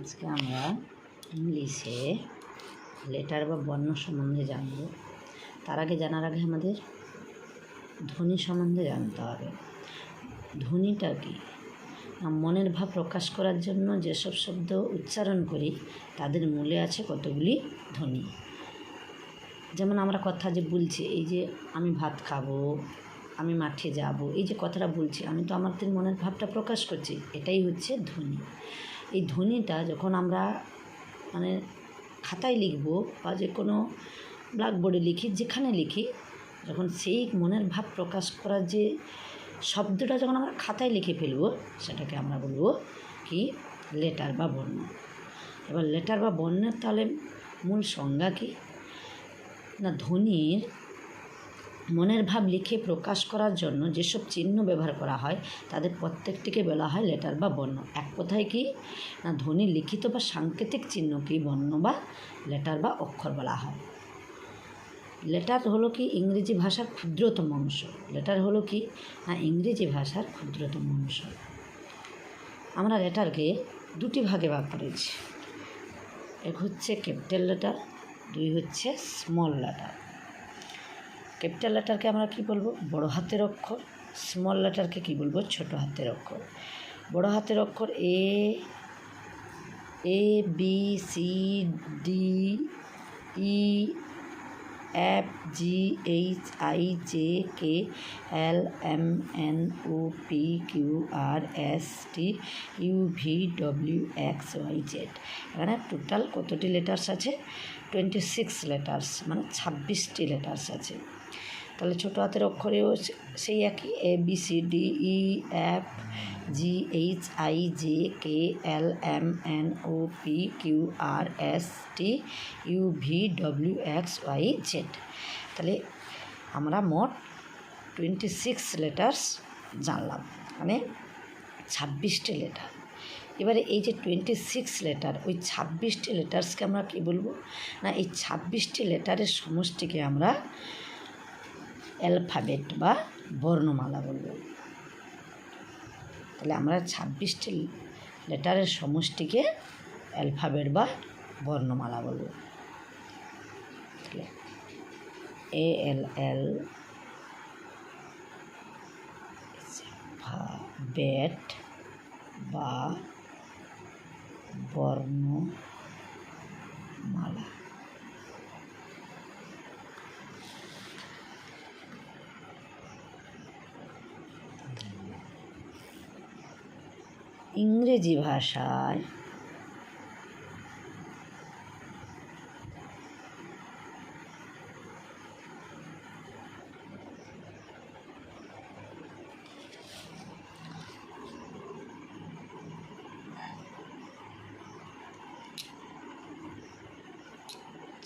আজকে আমরা ইংলিশে লেটার বা বর্ণ সম্বন্ধে জানব। তার আগে জানার আগে আমাদের ধ্বনি সম্বন্ধে জানতে হবে। ধ্বনিটা কি? মনের ভাব প্রকাশ করার জন্য যেসব শব্দ উচ্চারণ করি, তাদের মূলে আছে কতগুলি ধ্বনি। যেমন আমরা কথা যে বলছি, এই যে আমি ভাত খাব, আমি মাঠে যাব, এই যে কথাটা বলছি, আমি তো আমাদের মনের ভাবটা প্রকাশ করছি, এটাই হচ্ছে ধ্বনি। এই ধ্বনিটা যখন আমরা মানে খাতায় লিখব বা যে কোনো ব্ল্যাকবোর্ডে লিখি, যেখানে লিখি, যখন সেই মনের ভাব প্রকাশ করার যে শব্দটা যখন আমরা খাতায় লিখে ফেলব, সেটাকে আমরা বলব কি? লেটার বা বর্ণ। এবার লেটার বা বর্ণের তাহলে মূল সংজ্ঞা কি? না, ধ্বনির মনের ভাব লিখে প্রকাশ করার জন্য যেসব চিহ্ন ব্যবহার করা হয়, তাদের প্রত্যেকটিকে বলা হয় লেটার বা বর্ণ। এক কথায় কি? না, ধ্বনি লিখিত বা সাংকেতিক চিহ্নকে বর্ণ বা লেটার বা অক্ষর বলা হয়? লেটার হলো কি ইংরেজি ভাষার ক্ষুদ্রতম অংশ। লেটার হলো কি? না, ইংরেজি ভাষার ক্ষুদ্রতম অংশ। আমরা লেটারকে দুটি ভাগে ভাগ করেছি। এক হচ্ছে ক্যাপিটাল লেটার, দুই হচ্ছে স্মল লেটার। ক্যাপিটাল লেটারকে আমরা কি বলব? বড় হাতের অক্ষর স্মল লেটারকে কি বলব? ছোট হাতের অক্ষর। বড় হাতের অক্ষর এ A B C D E F G H I J K L M N O P Q R S T U V W X Y Z এখানে টোটাল কতটি লেটার্স আছে? টোয়েন্টি সিক্স লেটার্স মানে ছাব্বিশটি letters আছে। তাহলে ছোটো হাতের অক্ষরেও সেই একই A B C D E F G H I J K L M N O P Q R S T U V W X Y Z তাহলে আমরা মোট টোয়েন্টি সিক্স লেটার্স জানলাম। মানে ছাব্বিশটি লেটার এবারে এই যে টোয়েন্টি সিক্স লেটার ওই ছাব্বিশটি লেটার্সকে আমরা কী বলব? না, এই ছাব্বিশটি লেটারের সমষ্টিকে আমরা অ্যালফাবেট বা বর্ণমালা বলব। তাহলে আমরা ছাব্বিশটি লেটারের সমষ্টিকে অ্যালফাবেট বা বর্ণমালা বলব। তাহলে এ এল এল বেট বা বর্ণমালা। ইংরেজি ভাষায়।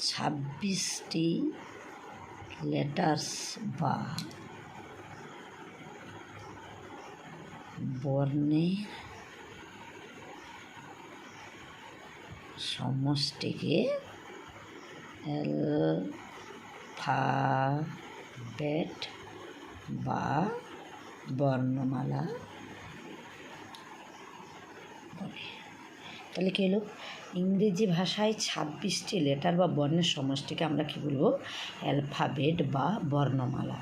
ছাব্বিশটি লেটার্স বা বর্ণের সমষ্টিকে অ্যালফাবেট বা বর্ণমালা বলে। তাহলে কী হলো? ইংরেজি ভাষায় ছাব্বিশটি লেটার বা বর্ণের সমষ্টিকে আমরা কী বলব? অ্যালফাবেট বা বর্ণমালা।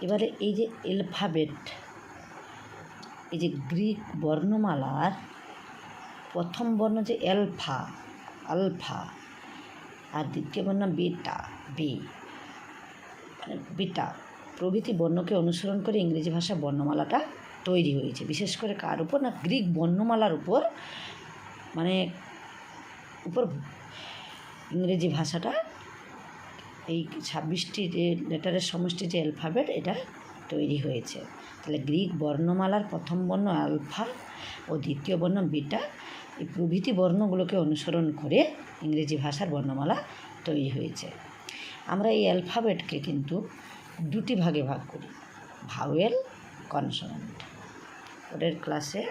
এবারে এই যে অ্যালফাবেট, এই যে গ্রিক বর্ণমালার প্রথম বর্ণ যে অ্যালফা আলফা আর দ্বিতীয় বর্ণ বেটা বি মানে বেটা প্রভৃতি বর্ণকে অনুসরণ করে ইংরেজি ভাষা বর্ণমালাটা তৈরি হয়েছে। বিশেষ করে কার উপর? না, গ্রিক বর্ণমালার উপর মানে উপর ইংরেজি ভাষাটা এই ছাব্বিশটি যে লেটারের সমষ্টি যে অ্যালফাবেট, এটা তৈরি হয়েছে। তাহলে গ্রিক বর্ণমালার প্রথম বর্ণ আলফা ও দ্বিতীয় বর্ণ বিটা এই প্রভৃতি বর্ণগুলোকে অনুসরণ করে ইংরেজি ভাষার বর্ণমালা তৈরি হয়েছে। আমরা এই অ্যালফাবেটকে কিন্তু দুটি ভাগে ভাগ করি, ভাওয়েল কনসোনেন্ট ওদের ক্লাসে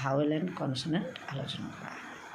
ভাওয়েল অ্যান্ড কনসোনেন্ট আলোচনা করা